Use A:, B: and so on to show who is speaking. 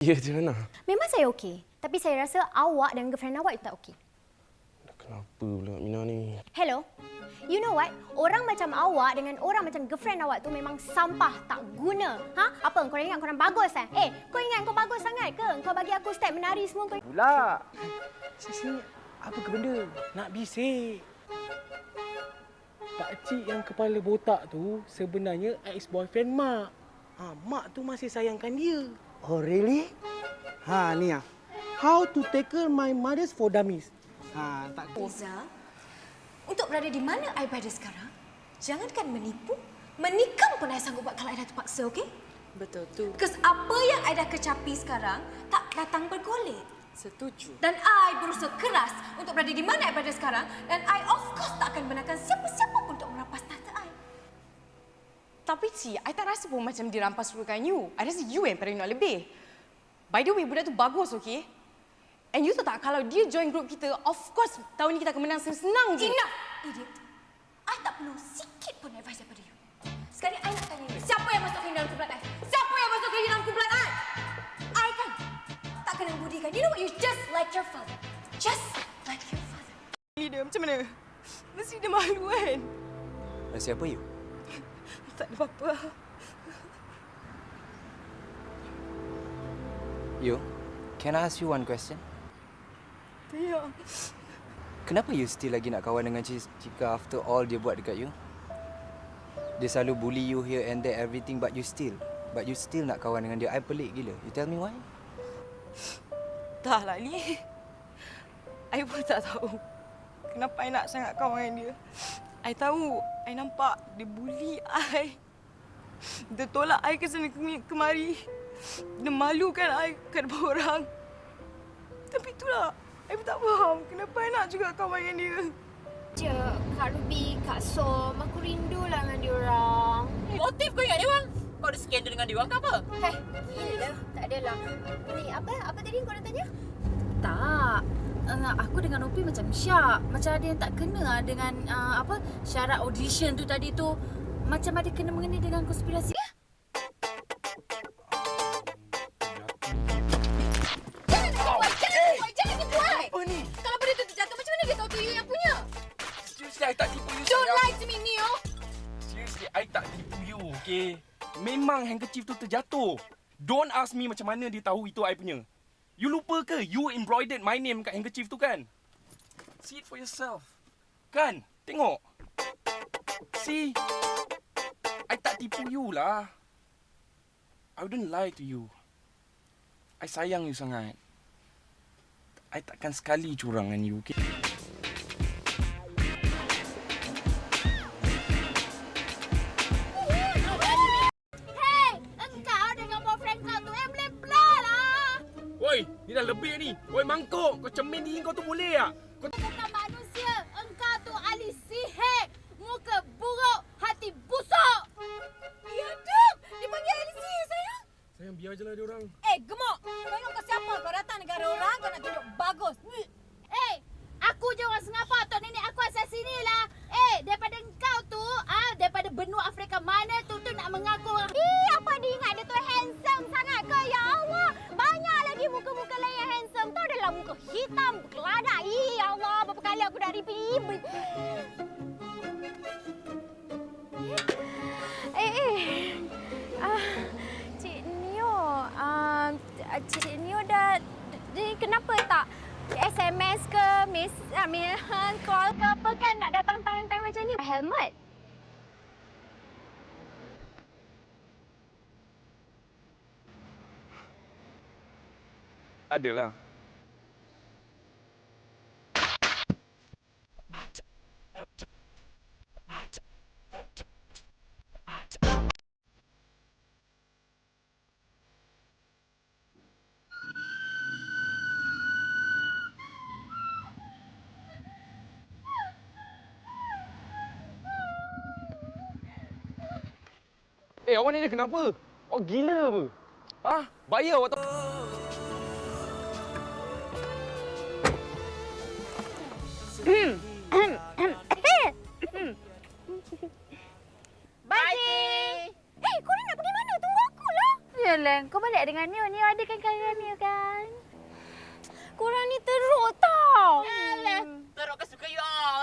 A: Ya je Hana.
B: Memang saya okey. Tapi saya rasa awak dan girlfriend awak itu tak okey.
A: Kenapa pula Mina ni?
B: Hello? You know what? Orang macam awak dengan orang macam girlfriend awak tu memang sampah, tak guna. Ha? Apa, kau ingat korang bagus eh? Eh, kau ingat kau bagus sangat ke? Kau bagi aku step menari semua kau...
C: Pula. Sisi, apa ke benda? Nak bisik. Pakcik yang kepala botak tu sebenarnya ex-boyfriend Mak. Ha, Mak tu masih sayangkan dia.
D: Oh really? Ha ni ah.
C: How to tackle my mothers for dummies.
D: Ha tak
E: Liza, untuk berada di mana I berada sekarang, jangankan menipu, menikam pun I sanggup buat kalau I dah terpaksa, okey?
F: Betul tu.
E: Because apa yang I dah kecapi sekarang tak datang bergolek.
F: Setuju.
E: Dan I berusaha keras untuk berada di mana I berada sekarang dan I of course tak akan benarkan siapa-siapa pun untuk merampas tahta I.
F: Tapi Ci, I tak rasa pun macam dirampas suruhkan you. I rasa you yang paling nak lebih. By the way, budak tu bagus, okay? And you tahu tak, kalau dia join group kita, of course tahun ni kita akan menang senang je.
E: Enough, idiot. I tak perlu sikit pun advice daripada you. Sekarang I nak tanya you, siapa yang masukkan dalam kumpulan I? Siapa yang masukkan dalam kumpulan I? I kan? Tak kena budi kan? You know what? You just like your father. Just like your father.
F: Dia macam mana? Mesti dia malu kan?
G: Rahsia apa you?
F: Tak ada apa-apa.
G: You, can I ask you one question?
F: Ya.
G: Kenapa you still lagi nak kawan dengan Cik Cika after all dia buat dekat you? Dia selalu bully you here and there everything but you still but you still nak kawan dengan dia. I pelik gila. You tell me why?
F: Dah lah ni. I pun tak tahu. Kenapa I nak sangat kawan dengan dia. I tahu, I nampak dia bully I. Dia tolak I ke sana ke- kemari. Dia malukan I kat depan orang. Tapi itulah, I pun tak faham kenapa I nak juga kawan dengan dia.
B: Je, Kak Ruby, Kak Som, aku rindu lah dengan diorang.
H: Motif kau ingat dia orang? Kau ada skandal dengan dia orang ke apa?
B: Heh, gila. Tak adalah. Ni, apa? Apa tadi kau nak tanya?
I: Tak. Uh, aku dengan Opi macam syak. Macam ada yang tak kena lah dengan uh, apa syarat audition tu tadi tu. Macam ada kena mengenai dengan konspirasi.
A: Seriously, I tak tipu you.
E: Don't lie to me, Neo.
A: Seriously, I tak tipu you, okay? Memang handkerchief tu terjatuh. Don't ask me macam mana dia tahu itu I punya. You lupa ke you embroidered my name kat handkerchief tu kan? See it for yourself. Kan? Tengok. See? I tak tipu you lah. I wouldn't lie to you. I sayang you sangat. I takkan sekali curang dengan you, okay? Ni. Woi, mangkuk. Kau cermin diri kau tu boleh tak? Kau
B: Bukan manusia, engkau tu ahli sihir. Muka buruk, hati busuk.
E: Ya, Dok. Dia panggil ahli sihir, sayang.
A: Sayang, biar je lah dia orang.
E: Eh, gemuk. Kau ingat kau siapa? Kau datang negara orang, kau nak tunjuk bagus.
B: Eh, aku je orang Singapura, tok nenek aku asal sini lah. Eh, daripada engkau tu, ah, daripada benua Afrika mana tu tu nak mengaku orang. Ih, apa dia ingat dia tu handsome sangat ke? Ya Allah, banyak lagi muka-muka lain yang handsome. Tahu dalam muka hitam, keladak. Ih, ya Allah, berapa kali aku dah repeat. Eh, eh. Ah, Cik Nio, ah, Cik Nio dah ni kenapa tak SMS ke, miss, ah, miss, call ke apa kan nak datang time-time macam ni? Helmet.
A: Adalah. Eh, awak ni dia kenapa? Awak gila apa? Ha? Bayar awak tak...
B: Hey, eh, Hei, korang nak pergi mana? Tunggu aku lah.
I: Yalah, kau balik dengan Neo. Neo ada kan kalian Neo kan? Korang ni teruk tau.
H: Yalah, teruk kan suka you all.